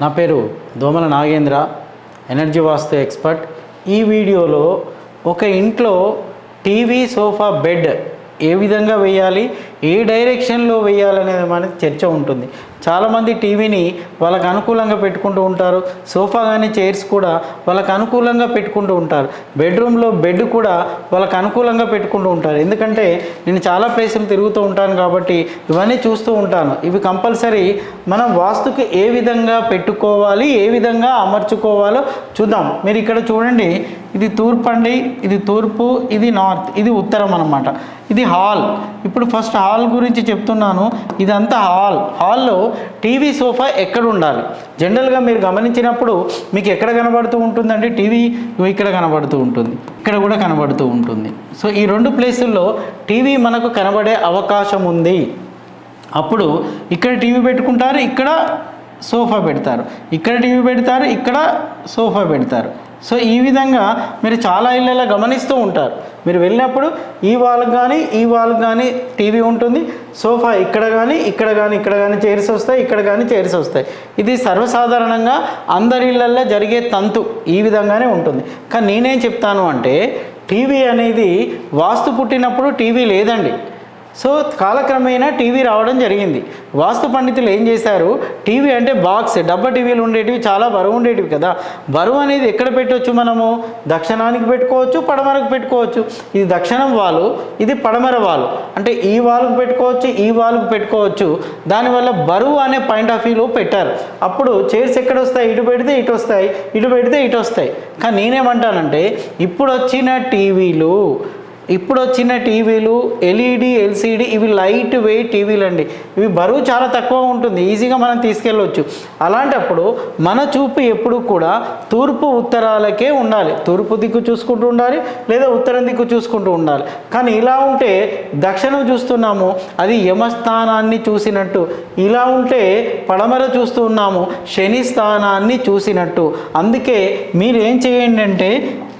నా పేరు దోమల నాగేంద్ర ఎనర్జీ వాస్తు ఎక్స్పర్ట్. ఈ వీడియోలో ఒక ఇంట్లో టీవీ సోఫా బెడ్ ఏ విధంగా వేయాలి ఏ డైరెక్షన్లో వేయాలనేది మనకి చర్చ ఉంటుంది. చాలామంది టీవీని వాళ్ళకు అనుకూలంగా పెట్టుకుంటూ ఉంటారు. సోఫా కానీ చైర్స్ కూడా వాళ్ళకు అనుకూలంగా పెట్టుకుంటూ ఉంటారు. బెడ్రూమ్లో బెడ్ కూడా వాళ్ళకు అనుకూలంగా పెట్టుకుంటూ ఉంటారు. ఎందుకంటే నేను చాలా ప్లేసులు తిరుగుతూ ఉంటాను కాబట్టి ఇవన్నీ చూస్తూ ఉంటాను. ఇవి కంపల్సరీ మనం వాస్తుకి ఏ విధంగా పెట్టుకోవాలి ఏ విధంగా అమర్చుకోవాలో చూద్దాం. మీరు ఇక్కడ చూడండి. ఇది తూర్పు అండి ఇది తూర్పు ఇది నార్త్ ఇది ఉత్తరం అనమాట ఇది హాల్. ఇప్పుడు ఫస్ట్ హాల్ గురించి చెప్తున్నాను. ఇదంతా హాల్. హాల్లో టీవీ సోఫా ఎక్కడ ఉండాలి? జనరల్గా మీరు గమనించినప్పుడు మీకు ఎక్కడ కనబడుతూ ఉంటుందంటే టీవీ ఇక్కడ కనబడుతూ ఉంటుంది. ఇక్కడ కూడా కనబడుతూ ఉంటుంది. సో ఈ రెండు ప్లేసుల్లో టీవీ మనకు కనబడే అవకాశం ఉంది. అప్పుడు ఇక్కడ టీవీ పెట్టుకుంటారు ఇక్కడ సోఫా పెడతారు. ఇక్కడ టీవీ పెడతారు ఇక్కడ సోఫా పెడతారు. సో ఈ విధంగా మీరు చాలా ఇళ్ళలో గమనిస్తూ ఉంటారు. మీరు వెళ్ళినప్పుడు ఈ వాళ్ళకి కానీ ఈ వాళ్ళకి కానీ టీవీ ఉంటుంది సోఫా ఇక్కడ కానీ ఇక్కడ కానీ ఇక్కడ కానీ చైర్స్ వస్తాయి ఇక్కడ కానీ చైర్స్ వస్తాయి. ఇది సర్వసాధారణంగా అందరి ఇళ్ళల్లో జరిగే తంతు ఈ విధంగానే ఉంటుంది. కానీ నేనేం చెప్తాను అంటే టీవీ అనేది వాస్తు పుట్టినప్పుడు టీవీ లేదండి. సో కాలక్రమేణా టీవీ రావడం జరిగింది. వాస్తు పండితులు ఏం చేశారు? టీవీ అంటే బాక్స్ డబ్బా టీవీలు ఉండేటివి చాలా బరువు ఉండేటివి కదా. బరువు అనేది ఎక్కడ పెట్టవచ్చు మనము? దక్షిణానికి పెట్టుకోవచ్చు పడమరకు పెట్టుకోవచ్చు. ఇది దక్షిణం వాళ్ళు ఇది పడమర వాళ్ళు అంటే ఈ వాళ్ళకు పెట్టుకోవచ్చు ఈ వాళ్ళకు పెట్టుకోవచ్చు. దానివల్ల బరువు అనే పాయింట్ ఆఫ్ వ్యూలో పెట్టారు. అప్పుడు చైర్స్ ఎక్కడ వస్తాయి ఇటు పెడితే ఇటు వస్తాయి ఇటు పెడితే ఇటు వస్తాయి. కానీ నేనేమంటానంటే ఇప్పుడు వచ్చిన టీవీలు ఇప్పుడు వచ్చిన టీవీలు ఎల్ఈడి ఎల్సిడి ఇవి లైట్ వెయిట్ టీవీలు అండి ఇవి బరువు చాలా తక్కువ ఉంటుంది. ఈజీగా మనం తీసుకెళ్ళవచ్చు అలాంటప్పుడు మన చూపు ఎప్పుడు కూడా తూర్పు ఉత్తరాలకే ఉండాలి. తూర్పు దిక్కు చూసుకుంటూ ఉండాలి లేదా ఉత్తరం దిక్కు చూసుకుంటూ ఉండాలి. కానీ ఇలా ఉంటే దక్షిణం చూస్తున్నాము అది యమస్థానాన్ని చూసినట్టు. ఇలా ఉంటే పడమర చూస్తూ ఉన్నాము శని స్థానాన్ని చూసినట్టు. అందుకే మీరు ఏం చేయండి అంటే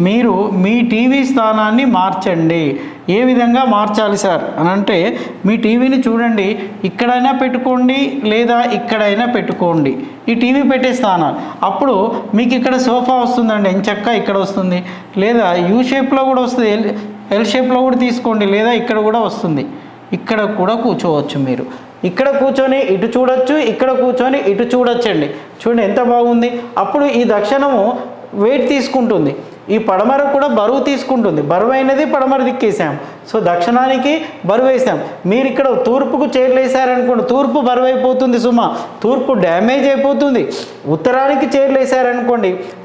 మీరు మీ టీవీ స్థానాన్ని మార్చండి. ఏ విధంగా మార్చాలి సార్? అని అంటే మీ టీవీని చూడండి. ఇక్కడైనా పెట్టుకోండి లేదా ఇక్కడైనా పెట్టుకోండి. ఈ టీవీ పెట్టే స్థానాలు అప్పుడు మీకు ఇక్కడ సోఫా వస్తుందండి. ఎంచక్క ఇక్కడ వస్తుంది? లేదా యూ షేప్లో కూడా వస్తుంది. ఎల్ ఎల్ షేప్లో కూడా తీసుకోండి. లేదా ఇక్కడ కూడా వస్తుంది. ఇక్కడ కూడా కూర్చోవచ్చు మీరు. ఇక్కడ కూర్చొని ఇటు చూడొచ్చు. ఇక్కడ కూర్చొని ఇటు చూడొచ్చండి. చూడండి ఎంత బాగుంది. అప్పుడు ఈ దక్షిణము వెయిట్ తీసుకుంటుంది. ఈ పడమర కూడా బరువు తీసుకుంటుంది. బరువు అయినది పడమర దిక్కేసాం సో దక్షిణానికి బరువు వేసాం మీరు ఇక్కడ తూర్పుకు చేర్లేసారనుకోండి తూర్పు బరువు అయిపోతుంది సుమ. తూర్పు డ్యామేజ్ అయిపోతుంది. ఉత్తరానికి చైర్లు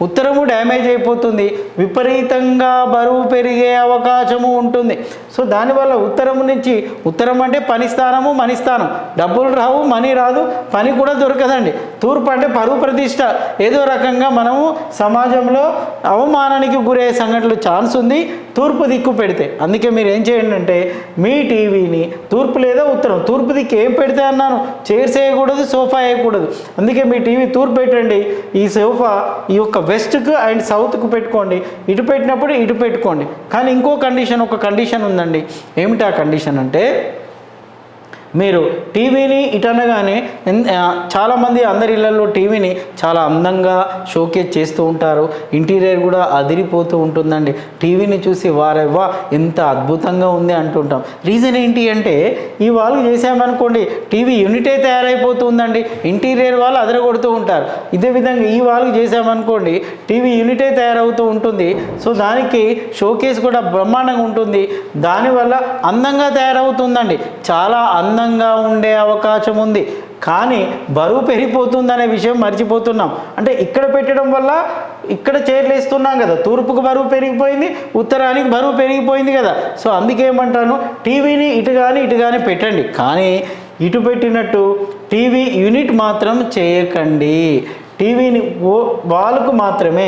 ఉత్తరము డ్యామేజ్ అయిపోతుంది. విపరీతంగా బరువు పెరిగే అవకాశము ఉంటుంది. సో దానివల్ల ఉత్తరం నుంచి ఉత్తరం అంటే పని స్థానము మని స్థానం. డబ్బులు రావు మనీ రాదు పని కూడా దొరకదండి. తూర్పు అంటే పరువు ప్రతిష్ట. ఏదో రకంగా మనము సమాజంలో అవమానానికి గురయ్యే సంఘటనలు ఛాన్స్ ఉంది. తూర్పు దిక్కు పెడితే. అందుకే మీరు ఏం చేయండి అంటే మీ టీవీని తూర్పు లేదా ఉత్తరం? తూర్పు దిక్కు ఏం పెడితే అన్నాను. చైర్స్ వేయకూడదు సోఫా వేయకూడదు. అందుకే మీ టీవీ తూర్పు పెట్టండి. ఈ సోఫా ఈ యొక్క వెస్ట్కు అండ్ సౌత్కు పెట్టుకోండి. ఇటు పెట్టినప్పుడు ఇటు పెట్టుకోండి. కానీ ఇంకో కండిషన్ ఒక కండిషన్ ఉందండి. ఏమిటి ఆ కండిషన్ అంటే మీరు టీవీని ఇటనగానే చాలామంది అందరి ఇళ్ళలో టీవీని చాలా అందంగా షోకేస్ చేస్తూ ఉంటారు. ఇంటీరియర్ కూడా అదిరిపోతూ ఉంటుందండి. టీవీని చూసి వారెవ్వా ఎంత అద్భుతంగా ఉంది అంటుంటాం. రీజన్ ఏంటి అంటే ఈ వాళ్ళు చేసామనుకోండి టీవీ యూనిటే తయారైపోతుందండి. ఇంటీరియర్ వాళ్ళు అదరగొడుతూ ఉంటారు. ఇదే విధంగా ఈ వాళ్ళు చేసామనుకోండి టీవీ యూనిటే తయారవుతూ ఉంటుంది. సో దానికి షోకేస్ కూడా బ్రహ్మాండంగా ఉంటుంది. దానివల్ల అందంగా తయారవుతుందండి. చాలా అందంగా ఉండే అవకాశం ఉంది. కానీ బరువు పెరిగిపోతుందనే విషయం మర్చిపోతున్నాం. అంటే ఇక్కడ పెట్టడం వల్ల ఇక్కడ చేర్లేస్తున్నాం కదా. తూర్పుకు బరువు పెరిగిపోయింది ఉత్తరానికి బరువు పెరిగిపోయింది కదా. సో అందుకేమంటాను టీవీని ఇటు కానీ ఇటు కానీ పెట్టండి. కానీ ఇటు పెట్టినట్టు టీవీ యూనిట్ మాత్రం చేయకండి. టీవీని ఓ వాల్కు మాత్రమే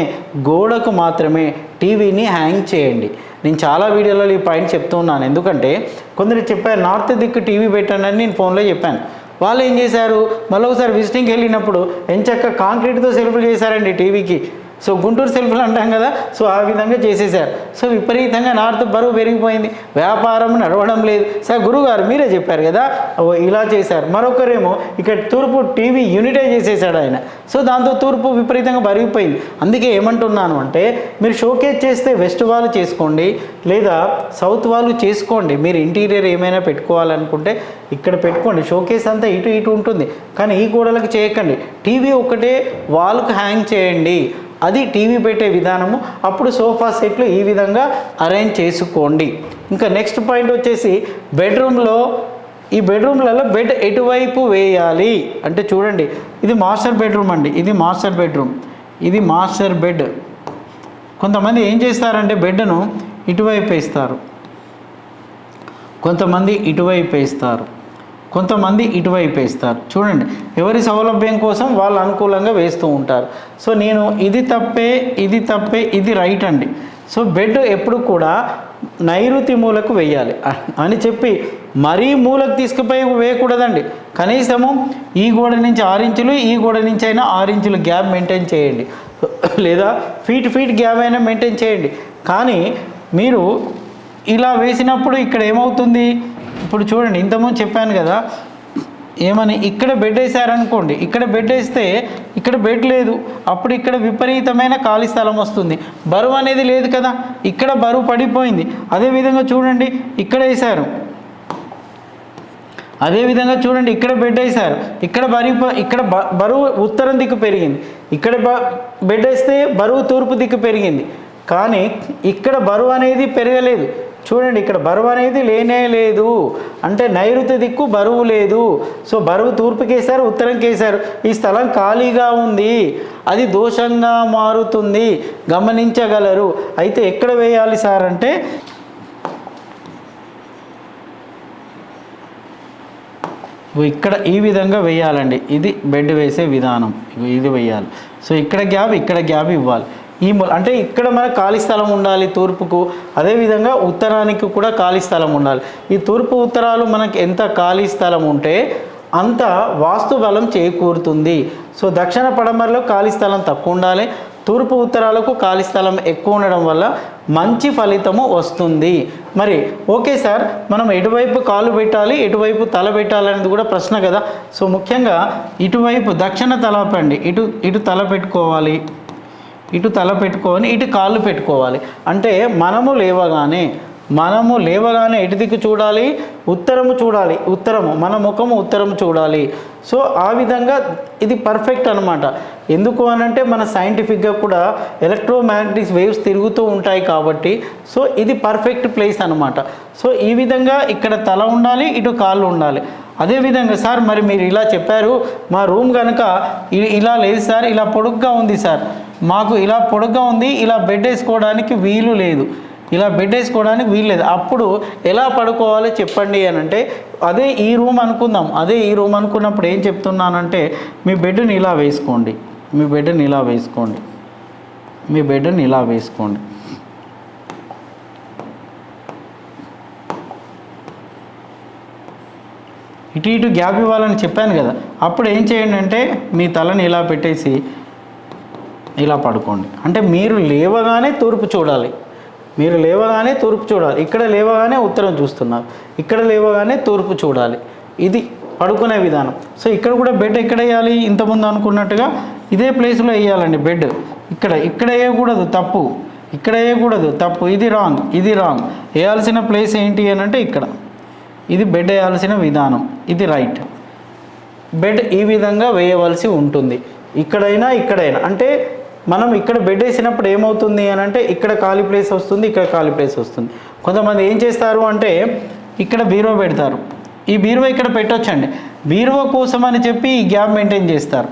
గోడకు మాత్రమే టీవీని హ్యాంగ్ చేయండి. నేను చాలా వీడియోలలో ఈ పాయింట్ చెప్తూ ఉన్నాను. ఎందుకంటే కొందరు చెప్పారు నార్త్ దిక్కు టీవీ పెట్టానని నేను ఫోన్లో చెప్పాను. వాళ్ళు ఏం చేశారు? మళ్ళీ ఒకసారి విజిటింగ్కి వెళ్ళినప్పుడు ఎంచక్క కాంక్రీట్తో సెల్ఫ్ చేశారండి టీవీకి. సో గుంటూరు సెల్ఫ్లు అంటాం కదా సో ఆ విధంగా చేసేసారు సో విపరీతంగా నార్త్ బరువు పెరిగిపోయింది. వ్యాపారం నడవడం లేదు. సార్ గురుగారు మీరే చెప్పారు కదా ఓ ఇలా చేశారు. మరొకరేమో ఇక్కడ తూర్పు టీవీ యూనిటే చేసేసాడు ఆయన. సో దాంతో తూర్పు విపరీతంగా బరిగిపోయింది. అందుకే ఏమంటున్నాను అంటే మీరు షోకేజ్ చేస్తే వెస్ట్ వాళ్ళు చేసుకోండి లేదా సౌత్ వాళ్ళు చేసుకోండి. మీరు ఇంటీరియర్ ఏమైనా పెట్టుకోవాలనుకుంటే ఇక్కడ పెట్టుకోండి. షోకేస్ అంతా ఇటు ఇటు ఉంటుంది. కానీ ఈ గోడలకు చేయకండి. టీవీ ఒకటే వాళ్ళకు హ్యాంగ్ చేయండి. అది టీవీ పెట్టే విధానము. అప్పుడు సోఫా సెట్లు ఈ విధంగా అరేంజ్ చేసుకోండి. ఇంకా నెక్స్ట్ పాయింట్ వచ్చేసి బెడ్రూమ్లో ఈ బెడ్రూమ్లలో బెడ్ ఎటువైపు వేయాలి? అంటే చూడండి ఇది మాస్టర్ బెడ్రూమ్ అండి. ఇది మాస్టర్ బెడ్రూమ్ ఇది మాస్టర్ బెడ్ కొంతమంది ఏం చేస్తారంటే బెడ్ను ఇటువైపు వేస్తారు. కొంతమంది ఇటువైపు వేస్తారు. కొంతమంది ఇటువైపు వేస్తారు. చూడండి ఎవరి సౌలభ్యం కోసం వాళ్ళు అనుకూలంగా వేస్తూ ఉంటారు. సో నేను ఇది తప్పే ఇది తప్పే ఇది రైట్ అండి. సో బెడ్ ఎప్పుడు కూడా నైరుతి మూలకు వేయాలి. అని చెప్పి మరీ మూలకు తీసుకుపోయి వేయకూడదండి. కనీసము ఈ గోడ నుంచి ఆరించులు ఈ గోడ నుంచి అయినా ఆరించులు గ్యాప్ మెయింటైన్ చేయండి. లేదా ఫీట్ ఫీట్ గ్యాప్ అయినా మెయింటైన్ చేయండి. కానీ మీరు ఇలా వేసినప్పుడు ఇక్కడ ఏమవుతుంది? ఇప్పుడు చూడండి ఇంతకుముందు చెప్పాను కదా ఏమని ఇక్కడ బెడ్ వేసారనుకోండి ఇక్కడ బెడ్ వేస్తే ఇక్కడ బెడ్ లేదు అప్పుడు ఇక్కడ విపరీతమైన ఖాళీ స్థలం వస్తుంది. బరువు అనేది లేదు కదా ఇక్కడ బరువు పడిపోయింది. అదేవిధంగా చూడండి ఇక్కడ వేశారు. అదేవిధంగా చూడండి ఇక్కడ బెడ్ వేశారు. ఇక్కడ బరువు ఇక్కడ బ- బరువు ఉత్తరం దిక్కు పెరిగింది. ఇక్కడ బ బెడ్ వేస్తే బరువు తూర్పు దిక్కు పెరిగింది. కానీ ఇక్కడ బరువు అనేది పెరగలేదు. చూడండి ఇక్కడ బరువు అనేది లేనే లేదు. అంటే నైరుతి దిక్కు బరువు లేదు. సో బరువు తూర్పుకేశారు ఉత్తరంకేశారు. ఈ స్థలం ఖాళీగా ఉంది. అది దోషంగా మారుతుంది. గమనించగలరు. అయితే ఎక్కడ వేయాలి సార్ అంటే ఇక్కడ ఈ విధంగా వేయాలండి. ఇది బెడ్ వేసే విధానం. ఇది వేయాలి. సో ఇక్కడ గ్యాప్ ఇక్కడ గ్యాప్ ఇవ్వాలి. ఈ అంటే ఇక్కడ మనకు ఖాళీ స్థలం ఉండాలి తూర్పుకు అదేవిధంగా ఉత్తరానికి కూడా ఖాళీ స్థలం ఉండాలి. ఈ తూర్పు ఉత్తరాలు మనకి ఎంత ఖాళీ స్థలం ఉంటే అంత వాస్తు బలం చేకూరుతుంది. సో దక్షిణ పడమరలో ఖాళీ స్థలం తక్కువ ఉండాలి. తూర్పు ఉత్తరాలకు ఖాళీ స్థలం ఎక్కువ ఉండడం వల్ల మంచి ఫలితము వస్తుంది. మరి ఓకే సార్ మనం ఎటువైపు కాలు పెట్టాలి ఎటువైపు తల పెట్టాలి అనేది కూడా ప్రశ్న కదా. సో ముఖ్యంగా ఇటువైపు దక్షిణ తలపండి ఇటు ఇటు తల పెట్టుకోవాలి. ఇటు తల పెట్టుకొని ఇటు కాళ్ళు పెట్టుకోవాలి. అంటే మనము లేవగానే మనము లేవగానే ఎటు దిక్కు చూడాలి? ఉత్తరము చూడాలి. ఉత్తరము మన ముఖము ఉత్తరము చూడాలి. సో ఆ విధంగా ఇది పర్ఫెక్ట్ అనమాట ఎందుకు అనంటే మన సైంటిఫిక్గా కూడా ఎలక్ట్రోమాగ్నెటిక్ వేవ్స్ తిరుగుతూ ఉంటాయి కాబట్టి సో ఇది పర్ఫెక్ట్ ప్లేస్ అనమాట సో ఈ విధంగా ఇక్కడ తల ఉండాలి ఇటు కాళ్ళు ఉండాలి. అదేవిధంగా సార్ మరి మీరు ఇలా చెప్పారు మా రూమ్ కనుక ఇ- ఇలా లేదు సార్ ఇలా పొడుగ్గా ఉంది సార్. మాకు ఇలా పొడుగ్గా ఉంది ఇలా బెడ్ వేసుకోవడానికి వీలు లేదు. ఇలా బెడ్ వేసుకోవడానికి వీలు లేదు. అప్పుడు ఎలా పడుకోవాలో చెప్పండి అని అంటే అదే ఈ రూమ్ అనుకుందాం. అదే ఈ రూమ్ అనుకున్నప్పుడు ఏం చెప్తున్నానంటే మీ బెడ్ని ఇలా వేసుకోండి. మీ బెడ్ని ఇలా వేసుకోండి. మీ బెడ్ని ఇలా వేసుకోండి. ఇటు ఇటు గ్యాప్ ఇవ్వాలని చెప్పాను కదా. అప్పుడు ఏం చేయండి అంటే మీ తలని ఇలా పెట్టేసి ఇలా పడుకోండి. అంటే మీరు లేవగానే తూర్పు చూడాలి. మీరు లేవగానే తూర్పు చూడాలి. ఇక్కడ లేవగానే ఉత్తరం చూస్తున్నారు. ఇక్కడ లేవగానే తూర్పు చూడాలి. ఇది పడుకునే విధానం. సో ఇక్కడ కూడా బెడ్ ఎక్కడ వేయాలి? ఇంతకుముందు అనుకున్నట్టుగా ఇదే ప్లేస్లో వేయాలండి బెడ్. ఇక్కడ ఇక్కడ వేయకూడదు తప్పు. ఇక్కడ వేయకూడదు తప్పు. ఇది రాంగ్ ఇది రాంగ్. వేయాల్సిన ప్లేస్ ఏంటి అని అంటే ఇక్కడ. ఇది బెడ్ వేయాల్సిన విధానం. ఇది రైట్. బెడ్ ఈ విధంగా వేయవలసి ఉంటుంది. ఇక్కడైనా ఇక్కడైనా. అంటే మనం ఇక్కడ బెడ్ వేసినప్పుడు ఏమవుతుంది అని అంటే ఇక్కడ ఖాళీ ప్లేస్ వస్తుంది ఇక్కడ ఖాళీ ప్లేస్ వస్తుంది. కొంతమంది ఏం చేస్తారు అంటే ఇక్కడ బీరువా పెడతారు. ఈ బీరువా ఇక్కడ పెట్టొచ్చండి. బీరువా కోసం అని చెప్పి ఈ గ్యాప్ మెయింటైన్ చేస్తారు.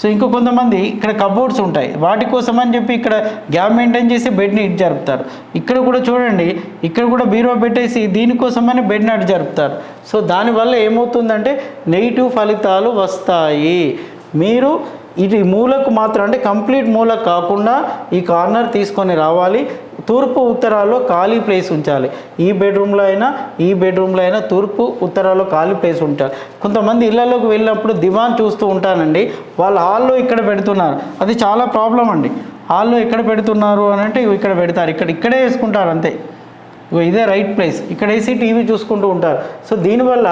సో ఇంకో కొంతమంది ఇక్కడ కబోర్డ్స్ ఉంటాయి. వాటి కోసం అని చెప్పి ఇక్కడ గ్యాప్ మెయింటైన్ చేసి బెడ్ని ఇటు జరుపుతారు. ఇక్కడ కూడా చూడండి ఇక్కడ కూడా బీరువా పెట్టేసి దీనికోసమని బెడ్ని అటు జరుపుతారు. సో దానివల్ల ఏమవుతుందంటే నెగిటివ్ ఫలితాలు వస్తాయి. మీరు ఇది మూలకు మాత్రం అంటే కంప్లీట్ మూలకు కాకుండా ఈ కార్నర్ తీసుకొని రావాలి. తూర్పు ఉత్తరాల్లో ఖాళీ ప్లేస్ ఉంచాలి. ఈ బెడ్రూమ్లో అయినా ఈ బెడ్రూమ్లో అయినా తూర్పు ఉత్తరాల్లో ఖాళీ ప్లేస్ ఉంచాలి. కొంతమంది ఇళ్ళలోకి వెళ్ళినప్పుడు దివాన్ చూస్తూ ఉంటానండి. వాళ్ళు హాల్లో ఇక్కడ పెడుతున్నారు. అది చాలా ప్రాబ్లం అండి. హాల్లో ఎక్కడ పెడుతున్నారు అని అంటే ఇక్కడ పెడతారు. ఇక్కడ ఇక్కడే వేసుకుంటారు అంతే. ఇదే రైట్ ప్లేస్ ఇక్కడ వేసి టీవీ చూసుకుంటూ ఉంటారు. సో దీనివల్ల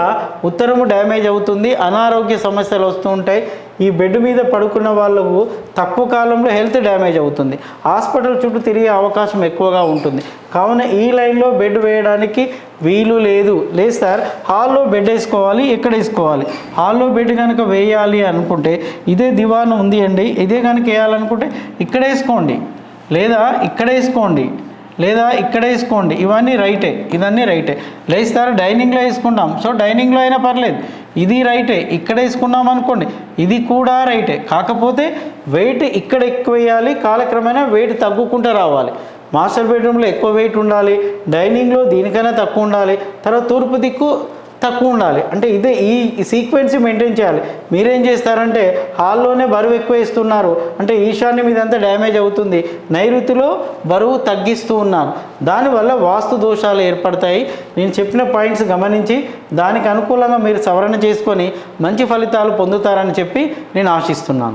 ఉత్తరము డ్యామేజ్ అవుతుంది అనారోగ్య సమస్యలు వస్తూ ఉంటాయి. ఈ బెడ్ మీద పడుకున్న వాళ్ళకు తక్కువ కాలంలో హెల్త్ డ్యామేజ్ అవుతుంది. హాస్పిటల్ చుట్టూ తిరిగే అవకాశం ఎక్కువగా ఉంటుంది. కావున ఈ లైన్లో బెడ్ వేయడానికి వీలు లేదు. లేదు సార్ హాల్లో బెడ్ వేసుకోవాలి ఎక్కడ వేసుకోవాలి. హాల్లో బెడ్ కనుక వేయాలి అనుకుంటే ఇదే దివాన్ ఉంది అండి. ఇదే కనుక వేయాలనుకుంటే ఇక్కడ వేసుకోండి. లేదా ఇక్కడ వేసుకోండి. లేదా ఇక్కడ వేసుకోండి. ఇవన్నీ రైటే. ఇవన్నీ రైటే. లేస్తారు డైనింగ్లో వేసుకుంటాం. సో డైనింగ్లో అయినా పర్లేదు. ఇది రైటే. ఇక్కడ వేసుకున్నాం అనుకోండి. ఇది కూడా రైటే. కాకపోతే వెయిట్ ఇక్కడ ఎక్కువ వేయాలి. కాలక్రమేణా వెయిట్ తగ్గుకుంటూ రావాలి. మాస్టర్ బెడ్రూమ్లో ఎక్కువ వెయిట్ ఉండాలి. డైనింగ్లో దీనికైనా తక్కువ ఉండాలి. తర్వాత తూర్పు దిక్కు తక్కువ ఉండాలి. అంటే ఇదే ఈ సీక్వెన్స్ మెయింటైన్ చేయాలి. మీరేం చేస్తారంటే హాల్లోనే బరువు ఎక్కువ ఇస్తున్నారు అంటే ఈశాన్య మీద అంతా డ్యామేజ్ అవుతుంది. నైరుతిలో బరువు తగ్గిస్తూ ఉన్నారు దానివల్ల వాస్తు దోషాలు ఏర్పడతాయి. నేను చెప్పిన పాయింట్స్ గమనించి దానికి అనుకూలంగా మీరు సవరణ చేసుకొని మంచి ఫలితాలు పొందుతారని చెప్పి నేను ఆశిస్తున్నాను.